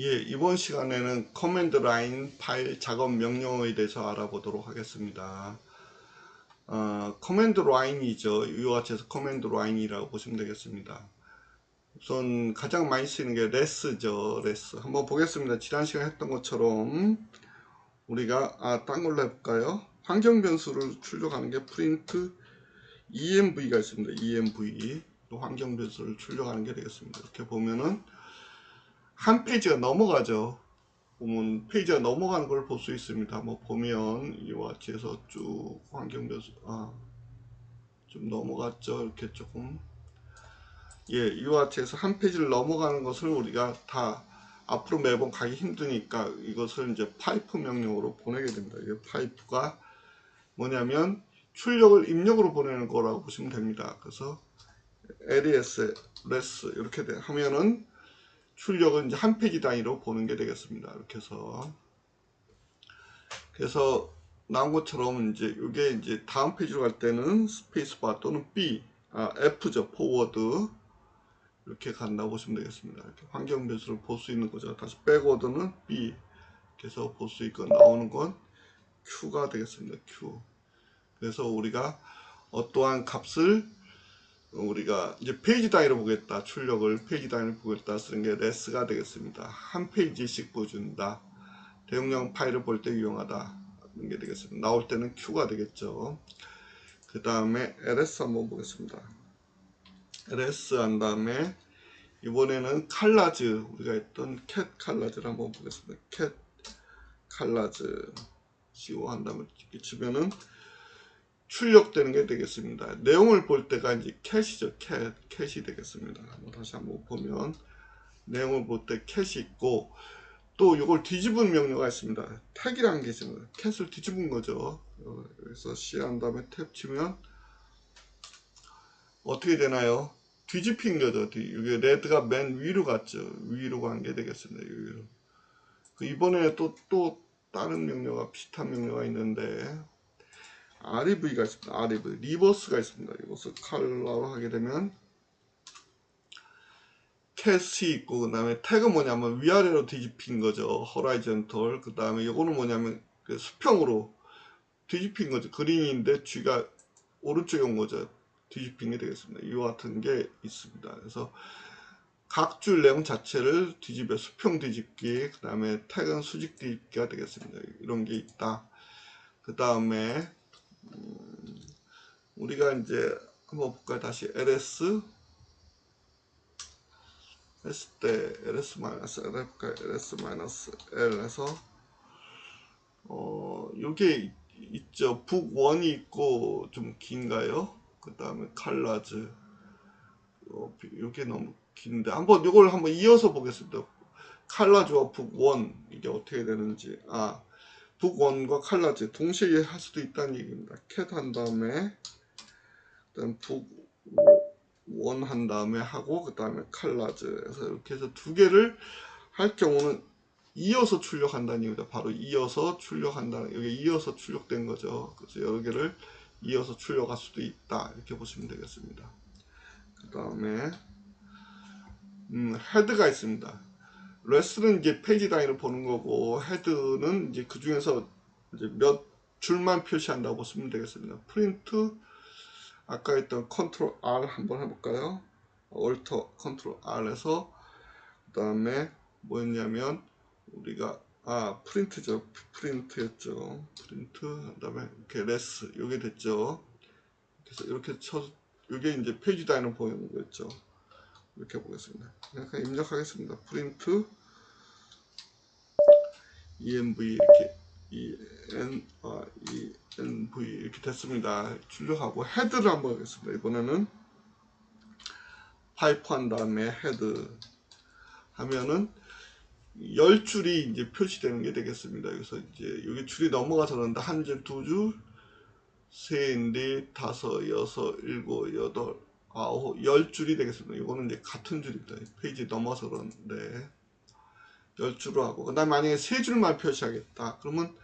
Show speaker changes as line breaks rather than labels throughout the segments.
예, 이번 시간에는 커맨드 라인 파일 작업 명령어에 대해서 알아보도록 하겠습니다. 어, 커맨드 라인이죠. 이와 같이 해서 커맨드 라인이라고 보시면 되겠습니다. 우선 가장 많이 쓰이는 게 레스죠. 레스. 한번 보겠습니다. 지난 시간 에 했던 것처럼 우리가 아, 딴 걸로 해볼까요? 환경 변수를 출력하는 게 프린트 env가 있습니다. env 또 환경 변수를 출력하는 게 되겠습니다. 이렇게 보면은 한 페이지가 넘어가죠. 보면 페이지가 넘어가는 걸 볼 수 있습니다. 뭐 보면 이와 같이 해서 쭉 환경 변수 아, 좀 넘어갔죠. 이렇게 조금 예, 이와 같이 해서 한 페이지를 넘어가는 것을 우리가 다 앞으로 매번 가기 힘드니까 이것을 이제 파이프 명령으로 보내게 됩니다. 이 파이프가 뭐냐면 출력을 입력으로 보내는 거라고 보시면 됩니다. 그래서 LES, LESS 이렇게 하면은 출력은 이제 한 페이지 단위로 보는 게 되겠습니다. 이렇게 해서 그래서 나온 것처럼 이제 이게 이제 다음 페이지로 갈 때는 스페이스바 또는 B, 아 F죠. 포워드 이렇게 간다고 보시면 되겠습니다. 이렇게 환경 변수를 볼 수 있는 거죠. 다시 백워드는 B 그래서 볼 수 있고 나오는 건 Q가 되겠습니다. Q. 그래서 우리가 어떠한 값을 우리가 이제 페이지 단위로 보겠다 출력을 페이지 단위로 보겠다 쓰는 게 레스가 되겠습니다 한 페이지씩 보여준다 대용량 파일을 볼 때 유용하다 이런게 되겠습니다 나올 때는 Q가 되겠죠 그 다음에 ls 한번 보겠습니다 ls 한 다음에 이번에는 칼라즈 우리가 했던 cat 칼라즈를 한번 보겠습니다 cat 칼라즈 지 o 한 다음에 이렇게 치면은 출력되는 게 되겠습니다. 내용을 볼 때가 이제 캐시죠. 캐, 캣이 되겠습니다. 한번 다시 한번 보면 내용을 볼 때 캐시 있고 또 이걸 뒤집은 명령이 있습니다. 탭이라는 게 있습니다. 캐캣를 뒤집은 거죠. 그래서 C 한 다음에 탭 치면 어떻게 되나요? 뒤집힌 거죠. 이게 레드가 맨 위로 갔죠. 위로 간 게 되겠습니다. 위로. 그 이번에 또, 또 다른 명령과 비슷한 명령이 있는데 REV가 있습니다. REV 리버스가 있습니다. 이것을 칼라로 하게 되면 캐시 있고 그 다음에 태그 뭐냐면 위아래로 뒤집힌 거죠. 허라이젠털 그 다음에 이거는 뭐냐면 그 수평으로 뒤집힌 거죠. 그린인데 쥐가 오른쪽에 온 거죠. 뒤집힌 게 되겠습니다. 이와 같은 게 있습니다. 그래서 각 줄 내용 자체를 뒤집어 수평 뒤집기 그 다음에 태그는 수직 뒤집기가 되겠습니다. 이런 게 있다. 그 다음에 음, 우리가 이제 한번 볼까요? 다시 ls 했을 때 ls 마이너스 l 해볼까요? ls 마이너스 l 해서 어 요게 있죠. 북원이 있고 좀 긴가요? 그 다음에 칼라즈 어, 요게 너무 긴데 한번 이걸 한번 이어서 보겠습니다. 칼라즈와 북원 이게 어떻게 되는지 아 북원과 칼라즈 동시에 할 수도 있다는 얘기입니다. 캣한 다음에 그다음 북원 한 다음에 하고 그 다음에 칼라즈 그래서 이렇게 해서 두 개를 할 경우는 이어서 출력한다는 얘기입니다 바로 이어서 출력한다는 여기 이어서 출력된 거죠. 그래서 여러 개를 이어서 출력할 수도 있다 이렇게 보시면 되겠습니다. 그 다음에 음, 헤드가 있습니다. 레스는 이제 페이지 단위를 보는 거고 헤드는 이제 그 중에서 이제 몇 줄만 표시한다고 보시면 되겠습니다. 프린트 아까 했던 컨트롤 R 한번 해볼까요? 얼터 컨트롤 R에서 그 다음에 뭐였냐면 우리가 아 프린트죠 프린트였죠 프린트 그 다음에 이렇게 레스 요게 됐죠 그래서 이렇게 쳐 요게 이제 페이지 단위로 보이는 거였죠 이렇게 보겠습니다 그냥 입력하겠습니다 프린트 ENV 이렇게 ENV 아, e 이렇게 됐습니다. 출력하고 헤드를 한번 하겠습니다. 이번에는 파이프 한 다음에 헤드 하면은 열 줄이 이제 표시되는 게 되겠습니다. 그래서 이제 여기 줄이 넘어가서 그런데 한 줄, 두 줄, 세, 넷, 다섯, 여섯, 일곱, 여덟, 아홉, 열 줄이 되겠습니다. 이거는 이제 같은 줄입니다. 페이지 넘어서 그런데 1 0줄로 하고 그 다음에 만약에 세 줄만 표시하겠다 그러면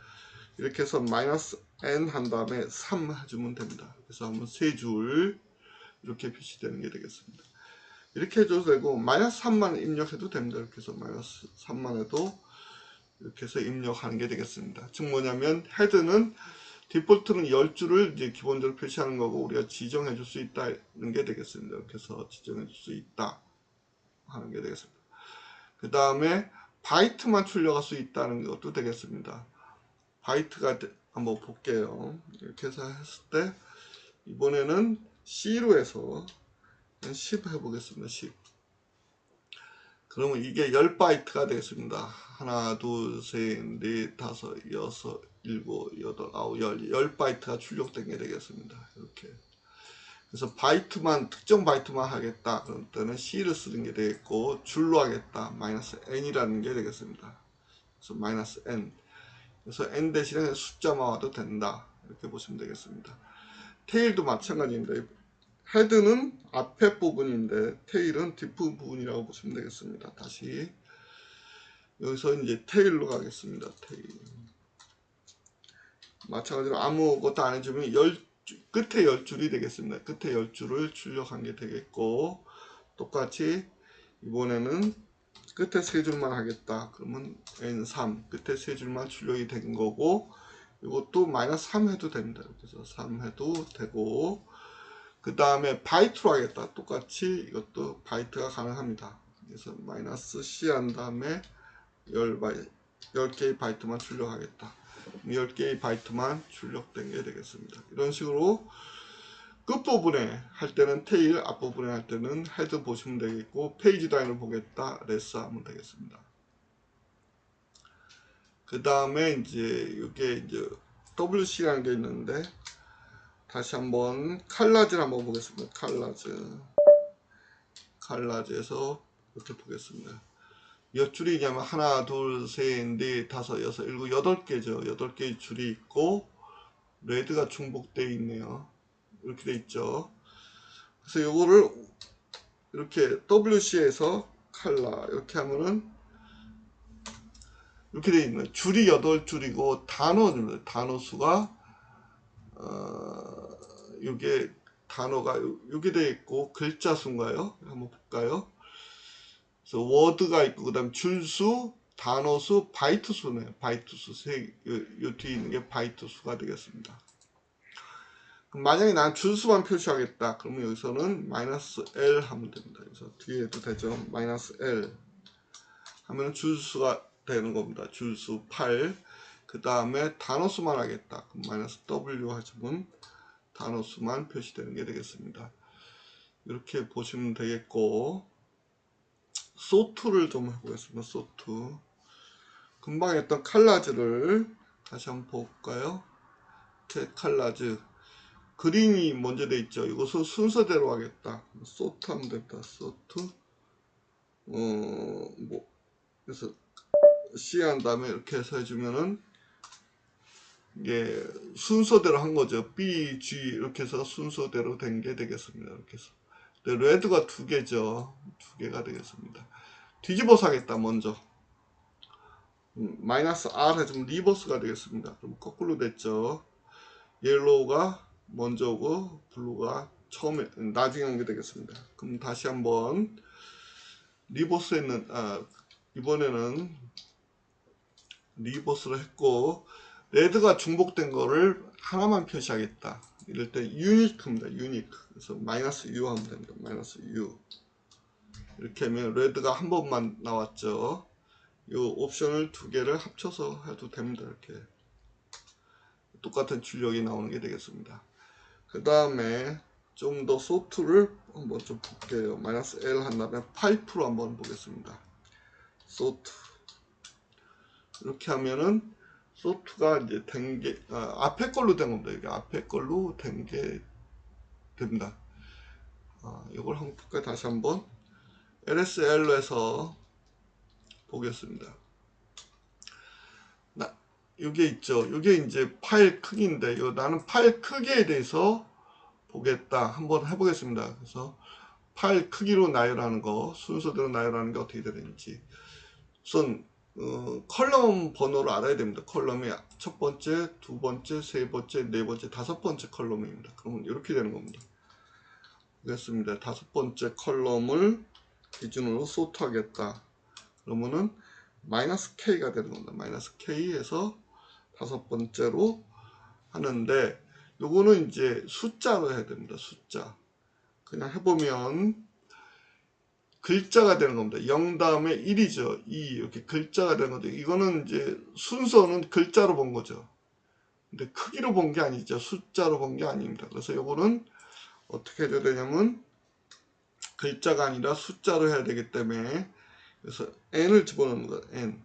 이렇게 해서 마이너스 n 한 다음에 3 해주면 됩니다 그래서 한번 세 줄 이렇게 표시되는 게 되겠습니다 이렇게 해줘도 되고 마이너스 3만 입력해도 됩니다 이렇게 해서 마이너스 3만 해도 이렇게 해서 입력하는 게 되겠습니다 즉 뭐냐면 헤드는 디폴트는 10줄을 이제 기본적으로 표시하는 거고 우리가 지정해 줄 수 있다는 게 되겠습니다 이렇게 해서 지정해 줄 수 있다 하는 게 되겠습니다 그 다음에 바이트만 출력할 수 있다는 것도 되겠습니다. 바이트가 한번 볼게요. 이렇게 해서 했을 때 이번에는 C로 해서 10 해보겠습니다. 10 그러면 이게 10바이트가 되겠습니다. 하나, 둘, 셋, 넷, 다섯, 여섯, 일곱, 여덟, 아홉, 열, 열 바이트가 출력된 게 되겠습니다. 이렇게. 그래서 바이트만 특정 바이트만 하겠다 그런 때는 C를 쓰는 게 되겠고 줄로 하겠다 마이너스 N이라는 게 되겠습니다 그래서 마이너스 N 그래서 N 대신에 숫자만 와도 된다 이렇게 보시면 되겠습니다 테일도 마찬가지인데 헤드는 앞에 부분인데 테일은 뒷부분이라고 보시면 되겠습니다 다시 여기서 이제 테일로 가겠습니다 테일 마찬가지로 아무것도 안 해주면 끝에 열 줄이 되겠습니다. 끝에 열 줄을 출력한 게 되겠고 똑같이 이번에는 끝에 세 줄만 하겠다. 그러면 N3 끝에 세 줄만 출력이 된 거고 이것도 마이너스 3 해도 됩니다. 그래서 3 해도 되고 그 다음에 바이트로 하겠다. 똑같이 이것도 바이트가 가능합니다. 그래서 마이너스 C 한 다음에 10, 10개의 바이트만 출력하겠다. 10개의 바이트만 출력된 게 되겠습니다. 이런 식으로 끝부분에 할 때는 테일, 앞부분에 할 때는 헤드 보시면 되겠고 페이지 단위를 보겠다, 레스 하면 되겠습니다. 그 다음에 이제 이게 이제 WC라는 게 있는데 다시 한번 칼라즈를 한번 보겠습니다. 칼라즈 칼라즈에서 이렇게 보겠습니다. 몇 줄이냐면 뭐 하나, 둘, 셋, 넷, 다섯, 여섯, 일곱, 여덟 개죠. 여덟 개의 줄이 있고 레드가 중복되어 있네요. 이렇게 돼 있죠. 그래서 이거를 이렇게 WC에서 칼라 이렇게 하면은 이렇게 돼 있는 줄이 여덟 줄이고 단어입니다. 단어 수가 어, 이게 단어가 이게 돼 있고 글자 수인가요? 한번 볼까요? 그래서 워드가 있고 그다음 줄수, 단어수, 바이트수네요. 바이트수 세, 요, 요 뒤에 있는 게 바이트수가 되겠습니다. 만약에 난 줄수만 표시하겠다. 그러면 여기서는 마이너스 L 하면 됩니다. 그래서 뒤에도 되죠. 마이너스 L 하면 줄수가 되는 겁니다. 줄수 8. 그 다음에 단어수만 하겠다. 그럼 마이너스 W 하시면 단어수만 표시되는 게 되겠습니다. 이렇게 보시면 되겠고 소투를 좀 해보겠습니다. 소투. 금방 했던 칼라즈를 다시 한번 볼까요? 제 칼라즈. 그린이 먼저 돼 있죠. 이것을 순서대로 하겠다. 소트 하면 됐다 소트. 어, 뭐, 그래서 C 한 다음에 이렇게 해서 해주면은 예, 순서대로 한 거죠. B, G 이렇게 해서 순서대로 된 게 되겠습니다. 이렇게 해서. 네, 레드가 두 개죠. 두 개가 되겠습니다. 뒤집어 서하겠다 먼저. 음, 마이너스 R 에주 리버스가 되겠습니다. 그럼 거꾸로 됐죠. 옐로우가 먼저 오고 블루가 처음에 나중에 온게 되겠습니다. 그럼 다시 한번 리버스 에있는 아, 이번에는 리버스를 했고 레드가 중복된 거를 하나만 표시하겠다. 이럴 때 유니크입니다. 유니크. 그래서 마이너스 U 하면 됩니다. 마이너스 U. 이렇게 하면 레드가 한 번만 나왔죠. 이 옵션을 두 개를 합쳐서 해도 됩니다. 이렇게. 똑같은 출력이 나오는 게 되겠습니다. 그 다음에 좀 더 소트를 한번 좀 볼게요. 마이너스 L 한 다음에 파이프로 한번 보겠습니다. 소트. 이렇게 하면은 소프트가 이제 된 게, 아, 앞에 걸로 된 겁니다. 이게 앞에 걸로 된게 됩니다. 아, 이걸 한번 다시 한번 LSL로 해서 보겠습니다. 나, 이게 있죠. 이게 이제 파일 크기인데, 요, 나는 파일 크기에 대해서 보겠다. 한번 해보겠습니다. 그래서 파일 크기로 나열하는 거, 순서대로 나열하는 게 어떻게 되는지. 우선 어, 컬럼 번호를 알아야 됩니다. 컬럼의 첫 번째, 두 번째, 세 번째, 네 번째, 다섯 번째 컬럼입니다. 그러면 이렇게 되는 겁니다. 알겠습니다 다섯 번째 컬럼을 기준으로 소트 하겠다. 그러면은 마이너스 K가 되는 겁니다. 마이너스 K에서 다섯 번째로 하는데 요거는 이제 숫자로 해야 됩니다. 숫자. 그냥 해보면 글자가 되는 겁니다. 0 다음에 1이죠. 2 이렇게 글자가 되는 건데 이거는 이제 순서는 글자로 본 거죠. 근데 크기로 본 게 아니죠. 숫자로 본 게 아닙니다. 그래서 요거는 어떻게 해야 되냐면 글자가 아니라 숫자로 해야 되기 때문에 그래서 n을 집어넣는 거예요. n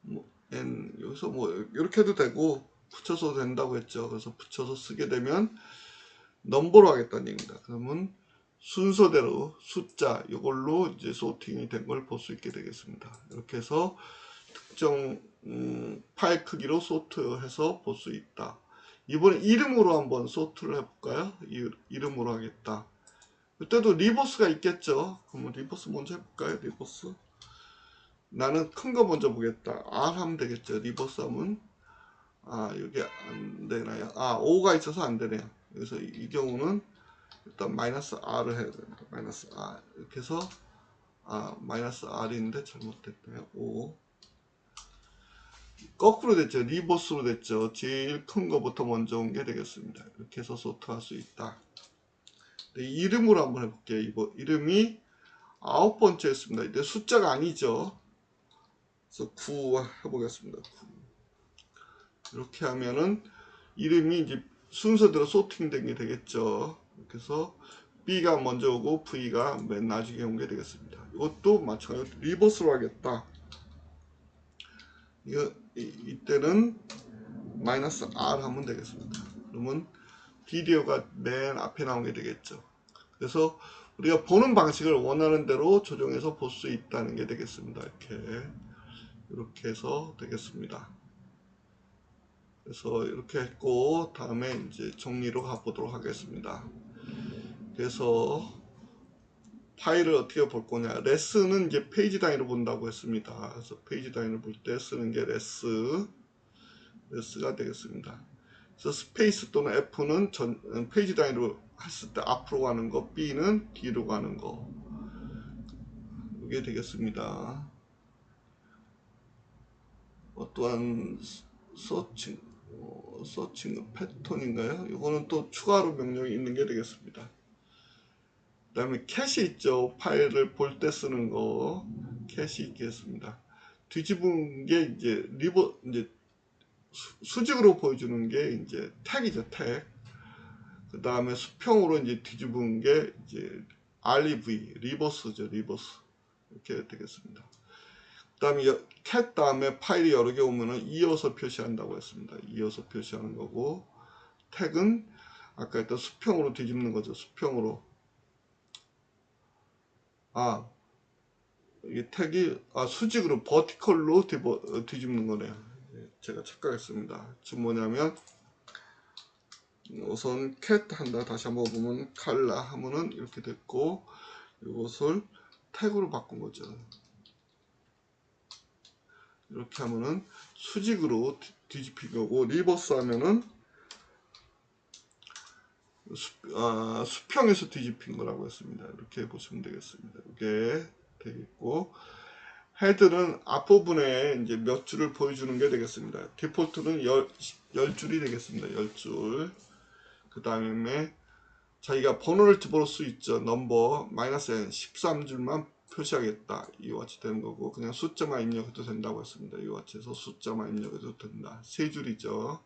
뭐 n 여기서 뭐 이렇게 해도 되고 붙여서 된다고 했죠. 그래서 붙여서 쓰게 되면 넘버로 하겠다는 얘기입니다. 그러면 순서대로 숫자 이걸로 이제 소팅이 된 걸 볼 수 있게 되겠습니다. 이렇게 해서 특정 음, 파일 크기로 소트해서 볼 수 있다. 이번에 이름으로 한번 소트를 해볼까요? 이, 이름으로 하겠다. 그때도 리버스가 있겠죠. 그럼 리버스 먼저 해볼까요? 리버스. 나는 큰 거 먼저 보겠다. R 하면 되겠죠. 리버스 하면. 아, 여기 안 되나요? 아, O가 있어서 안 되네요. 그래서 이, 이 경우는 일단 마이너스 R을 해야 됩니다. 마이너스 R 이렇게 해서 아 마이너스 R인데 잘못됐네요. 5 거꾸로 됐죠. 리버스로 됐죠. 제일 큰것부터 먼저 온 게 되겠습니다. 이렇게 해서 소트할 수 있다. 이름으로 한번 해볼게요. 이거 이름이 아홉 번째였습니다. 이제 숫자가 아니죠. 그래서 9 해보겠습니다. 9. 이렇게 하면은 이름이 이제 순서대로 소팅된 게 되겠죠. 그래서 B가 먼저 오고 V가 맨 나중에 온 게 되겠습니다. 이것도 마찬가지로 리버스로 하겠다. 이거, 이, 때는 마이너스 R 하면 되겠습니다. 그러면 디 d 어가맨 앞에 나오게 되겠죠. 그래서 우리가 보는 방식을 원하는 대로 조정해서 볼 수 있다는 게 되겠습니다. 이렇게 이렇게 해서 되겠습니다. 그래서 이렇게 했고 다음에 이제 정리로 가보도록 하겠습니다. 그래서 파일을 어떻게 볼 거냐 레스는 이제 페이지 단위로 본다고 했습니다 그래서 페이지 단위로 볼 때 쓰는 게 레스 레스가 되겠습니다 그래서 스페이스 또는 F는 전, 페이지 단위로 했을 때 앞으로 가는 거 B는 뒤로 가는 거 이게 되겠습니다 어, 떠한 서칭 서칭 패턴인가요? 이거는 또 추가로 명령이 있는 게 되겠습니다 그 다음에 캐시 있죠. 파일을 볼 때 쓰는 거 캐시 있겠습니다. 뒤집은 게 이제 리버 이제 수직으로 보여주는 게 이제 택이죠. 택. 그 다음에 수평으로 이제 뒤집은 게 이제 REV 리버스죠. 리버스 이렇게 되겠습니다. 그 다음에 캣 다음에 파일이 여러 개 오면은 이어서 표시한다고 했습니다. 이어서 표시하는 거고 택은 아까 했던 수평으로 뒤집는 거죠. 수평으로 아, 이 택이 아, 수직으로 버티컬로 뒤버, 어, 뒤집는 거네요. 예, 제가 착각했습니다. 지금 뭐냐면 우선 캣 한다 다시 한번 보면 칼라 하면은 이렇게 됐고 이것을 태그로 바꾼 거죠. 이렇게 하면은 수직으로 뒤집히고 리버스 하면은 수, 어, 수평에서 뒤집힌 거라고 했습니다. 이렇게 보시면 되겠습니다. 이게 되겠고 헤드는 앞부분에 이제 몇 줄을 보여주는 게 되겠습니다. 디폴트는 10, 줄이 되겠습니다. 10줄. 그 다음에 자기가 번호를 집어넣을 수 있죠. 넘버 마이너스 n 13줄만 표시하겠다. 이와 치이 되는 거고 그냥 숫자만 입력해도 된다고 했습니다. 이와 치에서 숫자만 입력해도 된다. 3줄이죠.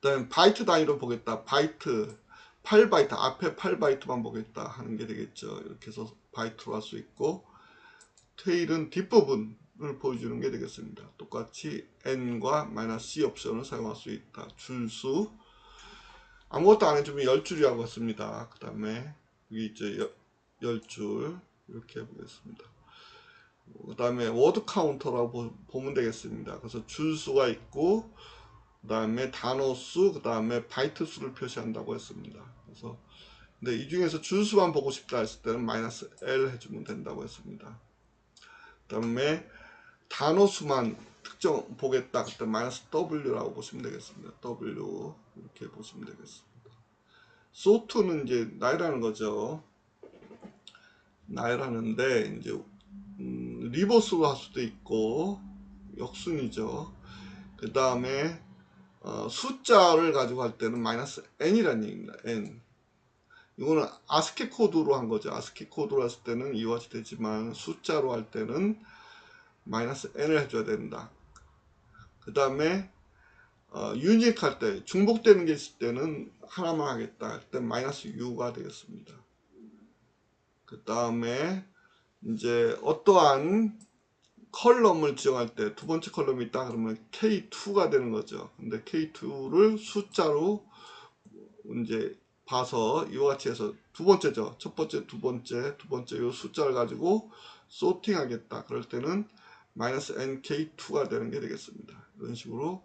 그다음 바이트 단위로 보겠다. 바이트 8바이트 앞에 8바이트만 보겠다 하는 게 되겠죠. 이렇게 해서 바이트로 할 수 있고 테일은 뒷부분을 보여주는 게 되겠습니다. 똑같이 n과 마이너스 c 옵션을 사용할 수 있다. 줄수 아무것도 안 해주면 1 0줄이라고 했습니다. 그 다음에 여기 이제 1 0줄 이렇게 해보겠습니다. 그 다음에 워드 카운터라고 보, 보면 되겠습니다. 그래서 줄수가 있고 그 다음에 단어 수, 그 다음에 바이트 수를 표시한다고 했습니다. 그래서 근데 이 중에서 줄수만 보고 싶다 했을 때는 마이너스 L 해주면 된다고 했습니다. 그 다음에 단어 수만 특정 보겠다 그때 마이너스 W라고 보시면 되겠습니다. W 이렇게 보시면 되겠습니다. 소트는 이제 나이라는 거죠. 나이라는데 이제 음, 리버스로 할 수도 있고 역순이죠. 그 다음에 어, 숫자를 가지고 할 때는 마이너스 n이라는 얘기입니다. n 이거는 아스키 코드로 한 거죠. 아스키 코드로 했을 때는 이와 같이 되지만 숫자로 할 때는 마이너스 n을 해줘야 된다. 그 다음에 어, 유닉할때 중복되는 게 있을 때는 하나만 하겠다. 할 때 마이너스 u가 되겠습니다. 그 다음에 이제 어떠한 컬럼을 지정할 때 두 번째 컬럼이 있다 그러면 K2가 되는 거죠. 근데 K2를 숫자로 이제 봐서 이와 같이 해서 두 번째죠. 첫 번째, 두 번째, 두 번째 이 숫자를 가지고 소팅 하겠다. 그럴 때는 마이너스 NK2가 되는 게 되겠습니다. 이런 식으로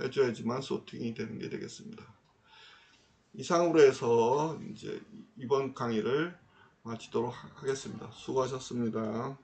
해줘야지만 소팅이 되는 게 되겠습니다. 이상으로 해서 이제 이번 강의를 마치도록 하겠습니다. 수고하셨습니다.